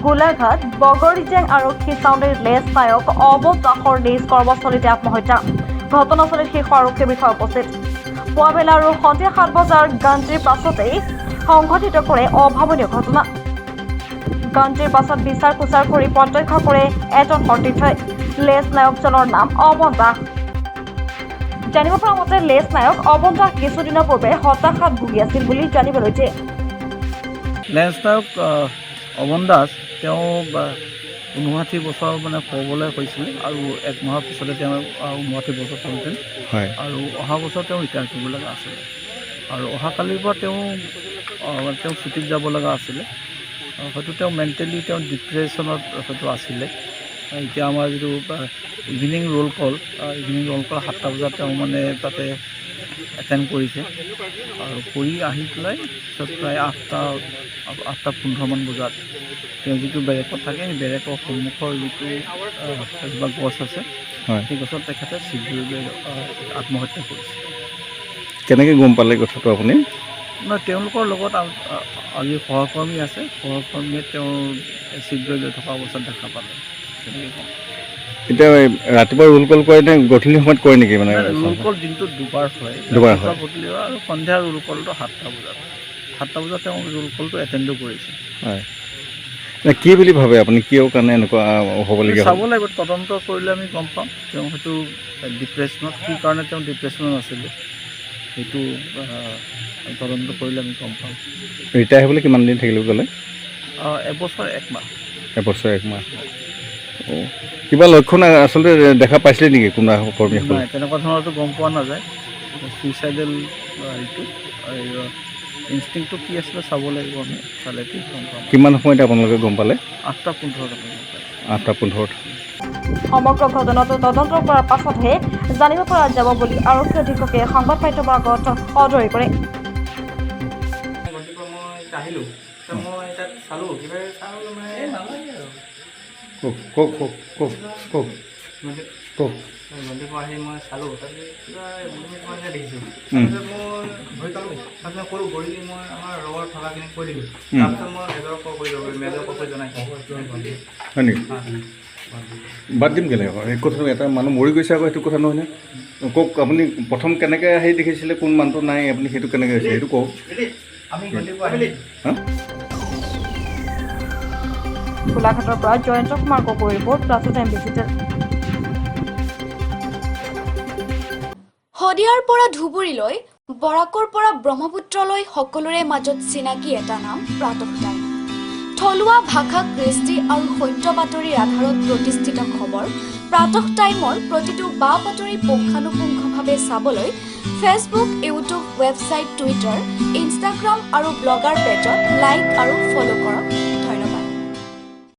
গোলাঘাট, বগৰীজেং আৰক্ষী চাউণ্ডীৰ লেজ নায়ক অৱধ দাসৰ নিজ কৰ্মস্থলীতে আত্মহত্যা। ঘটনাস্থলীত শীৰ্ষ আৰক্ষী বিষয়া উপস্থিত। পুৱাবেলা আৰু সন্ধিয়া সাত বজাৰ গান্তিৰ পাছতেই সংঘটিত কৰে অভাৱনীয় ঘটনা। গান্তিৰ পাছত বিচাৰ কুচাৰ কৰি প্ৰত্যক্ষ কৰে এজন সতীৰ্থই। লেজ নায়কজনৰ নাম অৱন দাস। জানিব পৰা মতে লেজ নায়ক অৱন দাস কিছুদিনৰ পূৰ্বে হতাশাত ভুগি আছিল বুলি জানিবলৈ দিয়ে। লেন্স নায়ক অৱন দাস তেওঁ ঊনষাঠি বছৰ মানে হ'বলৈ হৈছিল আৰু এক মাহৰ পিছতে তেওঁ ঊনষাঠি বছৰ হ'লহেঁতেন হয়। আৰু অহা বছৰ তেওঁ ৰিটায়াৰ কৰিব লগা আছিলে। আৰু অহাকালিৰ পৰা তেওঁ তেওঁ ছুটীত যাব লগা আছিলে। হয়তো তেওঁ মেণ্টেলি তেওঁ ডিপ্ৰেশ্যনত হয়তো আছিলে। এতিয়া আমাৰ যিটো evening roll call evening roll call সাতটা বজাত তেওঁ মানে তাতে এটেণ্ড কৰিছে আৰু কৰি আহি পেলাই পিছত প্ৰায় আঠটা আঠটা পোন্ধৰমান বজাত। তেওঁ যিটো বেৰেকত থাকে সেই বেৰেকৰ সন্মুখৰ যিটো এজোপা গছ আছে সেই গছত তেখেতে চিগুৰি আত্মহত্যা কৰিছে। কেনেকৈ গম পালে কথাটো আপুনি? নহয় তেওঁলোকৰ লগত আজি সহকৰ্মী আছে। সহকৰ্মীয়ে তেওঁৰ চিগৰেট লৈ থকা অৱস্থাত দেখা পালে। তেনেকৈ কওঁ এতিয়া ৰাতিপুৱা ৰোল কল কৰে নে গধূলি সময়ত কৰে নেকি মানে? ৰোল কল দিনটোত দুবাৰ হয়। দুবাৰ হয়। গধূলি আৰু সন্ধিয়া ৰোল কলটো সাতটা বজাত সাতটা বজাত তেওঁ ৰোল কলটো এটেণ্ডো কৰিছে। হয়। কি বুলি ভাবে আপুনি? কিয় কাৰণে এনেকুৱা হ'বলগীয়া চাব লাগিব তদন্ত কৰিলে আমি গম পাম। তেওঁ হয়তো ডিপ্ৰেশ্যনত কি কাৰণে তেওঁ ডিপ্ৰেশ্যনত আছিলে সেইটো তদন্ত কৰিলে আমি গম পাম। ৰিটায়াৰ হ'বলৈ কিমান দিন গ'লে? আহ, এবছৰ একমাহ এবছৰ একমাহ কিবা লক্ষণ আচলতে দেখা পাইছিলে নেকি কোনোবা কৰ্মীসকলে নাই তেনেকুৱা ধৰণৰতো গম পোৱা নাযায়। ছুইচাইডেল হেৰিটো ইনষ্টিংটো কি আছিলে চাব লাগিব আমি। চালেতো গম পাম। কিমান সময়ত আপোনালোকে গম পালে? আঠটা পোন্ধৰত গম আঠটা পোন্ধৰত সমগ্ৰ ঘটনাটো তদন্ত কৰাৰ পাছতহে জানিব পৰা যাব বুলি আৰক্ষী অধীক্ষকে সংবাদ মাধ্যমৰ আগত সদৰি কৰে। মই আহিলোঁ মই তাত চালোঁ। কিবা চালোঁ মানে নালাগে আৰু। কওক কওক কওক কওক কওক গতিকে কওক নদীৰ পৰা আহি মই চালোঁ তাৰপিছত কিবা দেখিছোঁ মই তাৰপিছত ক'লোঁ গৈ মই আমাৰ লগৰ থকাখিনিক কৈ দিলোঁ তাৰপিছত মই মেজৰক কৰি দিলোঁ মেজৰক কৰি জনাইছোঁ হয়। নেকি বাদ দিম কেনেকৈ সেই কথাটো এটা মানুহ মৰি গৈছে আকৌ সেইটো কথা নহয় নে? কওক আপুনি প্ৰথম কেনেকৈ আহি দেখিছিলে কোন মানুহটো নাই আপুনি সেইটো কেনেকৈ হৈছে সেইটো কওক। আমি হা? গোলাঘাটৰ পৰা Jayanta Kumar Gogoi report Plus Time Digital শদিয়াৰ পৰা ধুবুৰীলৈ বৰাকৰ পৰা ব্ৰহ্মপুত্ৰলৈ সকলোৰে মাজত চিনাকি এটা নাম প্ৰাতঃ টাইম থলুৱা ভাষা কৃষ্টি আৰু সত্য বাতৰিৰ আধাৰত প্ৰতিষ্ঠিত খবৰ প্ৰাতঃ টাইমৰ প্ৰতিটো বা বাতৰি পুংখানুপুংখভাৱে চাবলৈ Facebook YouTube website Twitter Instagram আৰু ব্লগাৰ পেজত লাইক আৰু ফ'ল' কৰক।